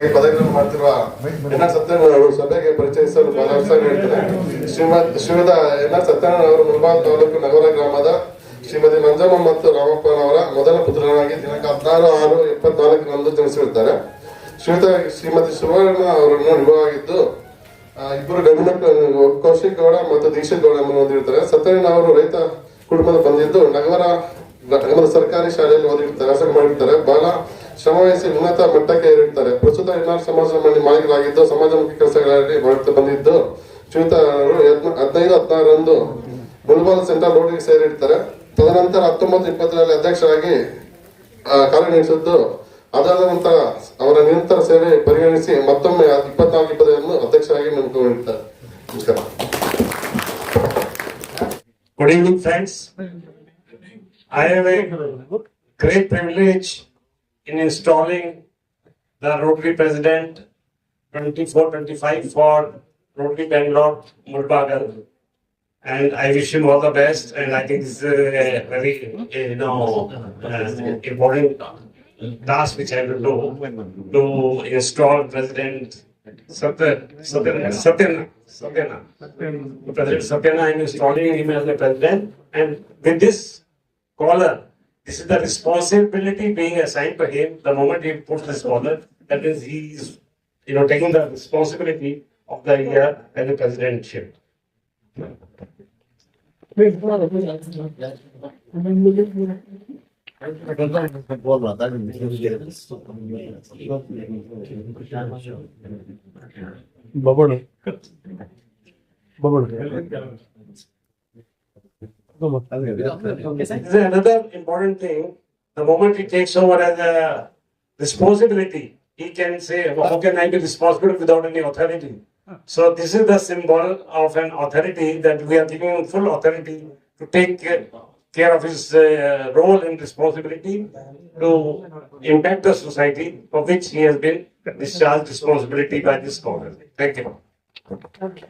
ಈ ಪದವಿಗಳನ್ನು ಮಾಡ್ತಿರುವ N R Satyanarayana ಅವರು ಸಭೆಗೆ ಪರಿಚಯಿಸಲು ಭಾಗವಹಿಸಲು ಹೇಳ್ತಾರೆ ಶ್ರೀಮದ್ ಶ್ರೀಮದ ಎನ್ ಆರ್ ಸತ್ಯನಾರಾಯಣ ಅವರು ಮುಳಬಾಲ್ ತಾಲೂಕು ನಗರ ಗ್ರಾಮದ ಶ್ರೀಮತಿ ಮಂಜಮ್ಮ ಮತ್ತು ರಾಮಪ್ಪನವರ ಮೊದಲ ಪುತ್ರನಾಗಿ ದಿನಾಂಕ ಹದಿನಾರು ಆರು ಇಪ್ಪತ್ನಾಲ್ಕರಂದು ಜನಿಸಿರುತ್ತಾರೆ. ಶ್ರೀಮತ ಶ್ರೀಮತಿ ಸುವರ್ಣ ಅವರನ್ನು ವಿವಾಹವಾಗಿದ್ದು ಇಬ್ಬರು ಗಂಡು ಮಕ್ಕಳು ಕೌಶಿಕ್ ಗೌಡ ಮತ್ತು ದೀಕ್ಷಿತ್ ಗೌಡ ಎಂಬ ಹೊಂದಿರ್ತಾರೆ ಸತ್ಯನಾರಾಯಣ ಅವರು ರೈತ ಕುಟುಂಬದ ಬಂದಿದ್ದು ನಗರ ನಗರದ ಸರ್ಕಾರಿ ಶಾಲೆಯಲ್ಲಿ ಓದಿರ್ತಾರೆ ಮಾಡಿರ್ತಾರೆ ಬಹಳ ಶ್ರಮವಹಿಸಿ ಉನ್ನತ ಮಟ್ಟಕ್ಕೆ ಏರಿರ್ತಾರೆ ಪ್ರಸ್ತುತ ಎನ್ಆರ್ ಸಮಾಜ ಮಂಡಳಿ ಮಾಲೀಕರಾಗಿದ್ದು ಸಮಾಜಮುಖಿ ಕೆಲಸಗಳಲ್ಲಿ ಮಾಡುತ್ತಾ ಬಂದಿದ್ದು ಶ್ರೀಯುತ ಅವರು ಹದ್ನ- ಹದಿನೈದು ಹದಿನಾರರಂದು ಬುಲ್ಬಾಲ್ ಸೆಂಟರ್ ರೋಡ್ಗೆ ಸೇರಿರ್ತಾರೆ. ತದನಂತರ ಹತ್ತೊಂಬತ್ತು ಇಪ್ಪತ್ತರಲ್ಲಿ ಅಧ್ಯಕ್ಷರಾಗಿ ಕಾರ್ಯನಿರ್ವಹಿಸಿದ್ದು ಅದಾದ ನಂತರ ಅವರ ನಿರಂತರ ಸೇವೆ ಪರಿಗಣಿಸಿ ಮತ್ತೊಮ್ಮೆ ಇಪ್ಪತ್ನಾಲ್ಕು ಇಪ್ಪತ್ತೈದನ್ನು ಅಧ್ಯಕ್ಷರಾಗಿ ನೇಮಕಗೊಂಡಿದ್ದಾರೆ ನಮಸ್ಕಾರ. Good evening, friends. I have a great privilege in installing the Rotary President 24-25 for Rotary Bangalore, Mulbagal. And I wish him all the best and I think this is a very, you know, uh, important task which I will do to install President Satya, Satya, Satya, Satyana. President Satyana, I am installing him as the president, and with this collar, this is the responsibility being assigned to him the moment he puts this ball. That is, he is, you know, taking the responsibility of the India and the presidentship. Babur. Babur. Is another important thing? The moment he takes over as a responsibility, he can say, well, How can I be responsible without any authority? So, this is the symbol of an authority that we are giving him full authority to take care of his uh, role and responsibility to impact the society for which he has been discharged responsibility by this Congress. Thank you. Okay.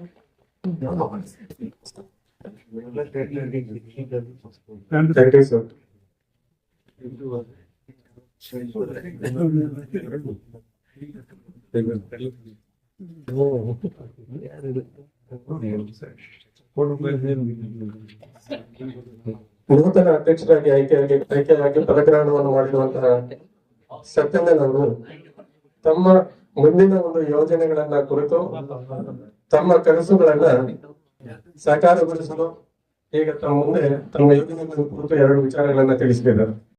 ನೂತನ ಅಧ್ಯಕ್ಷರಾಗಿ ಆಯ್ಕೆಯಾಗಿ ಆಯ್ಕೆಯಾಗಿ ಪದಗ್ರಹಣವನ್ನು ಮಾಡಿರುವಂತಹ ಸತ್ಯನಾರಾಯಣ ಅವರು ತಮ್ಮ ಮುಂದಿನ ಒಂದು ಯೋಜನೆಗಳನ್ನ ಕುರಿತು ತಮ್ಮ ಕನಸುಗಳನ್ನ ಸಾಕಾರಗೊಳಿಸಲು ಈಗ ತಮ್ಮ ಮುಂದೆ ತಮ್ಮ ಯೋಜನೆಗಳ ಕುರಿತು ಎರಡು ವಿಚಾರಗಳನ್ನ ತಿಳಿಸಿದ್ದಾರೆ.